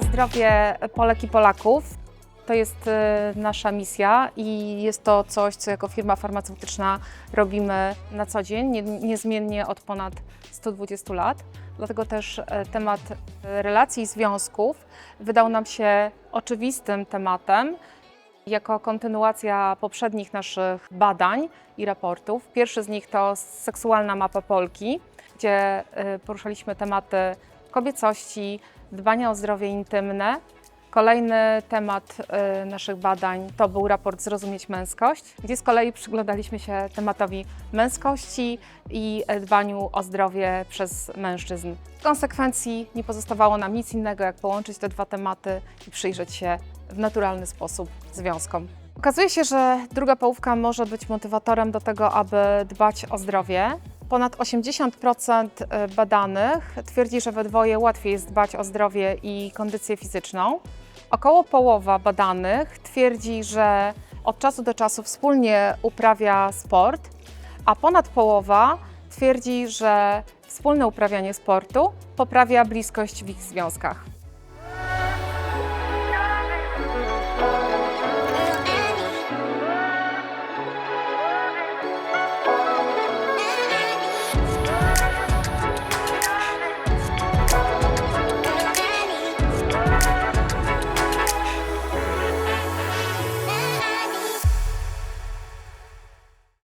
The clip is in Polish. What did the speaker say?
zdrowie Polek i Polaków. To jest e, nasza misja i jest to coś, co jako firma farmaceutyczna robimy na co dzień, nie, niezmiennie od ponad 120 lat. Dlatego też e, temat e, relacji i związków wydał nam się oczywistym tematem, jako kontynuacja poprzednich naszych badań i raportów. Pierwszy z nich to seksualna mapa Polki, gdzie y, poruszaliśmy tematy kobiecości, dbania o zdrowie intymne. Kolejny temat y, naszych badań to był raport Zrozumieć męskość, gdzie z kolei przyglądaliśmy się tematowi męskości i e, dbaniu o zdrowie przez mężczyzn. W konsekwencji nie pozostawało nam nic innego, jak połączyć te dwa tematy i przyjrzeć się w naturalny sposób związkom. Okazuje się, że druga połówka może być motywatorem do tego, aby dbać o zdrowie. Ponad 80% badanych twierdzi, że we dwoje łatwiej jest dbać o zdrowie i kondycję fizyczną. Około połowa badanych twierdzi, że od czasu do czasu wspólnie uprawia sport, a ponad połowa twierdzi, że wspólne uprawianie sportu poprawia bliskość w ich związkach.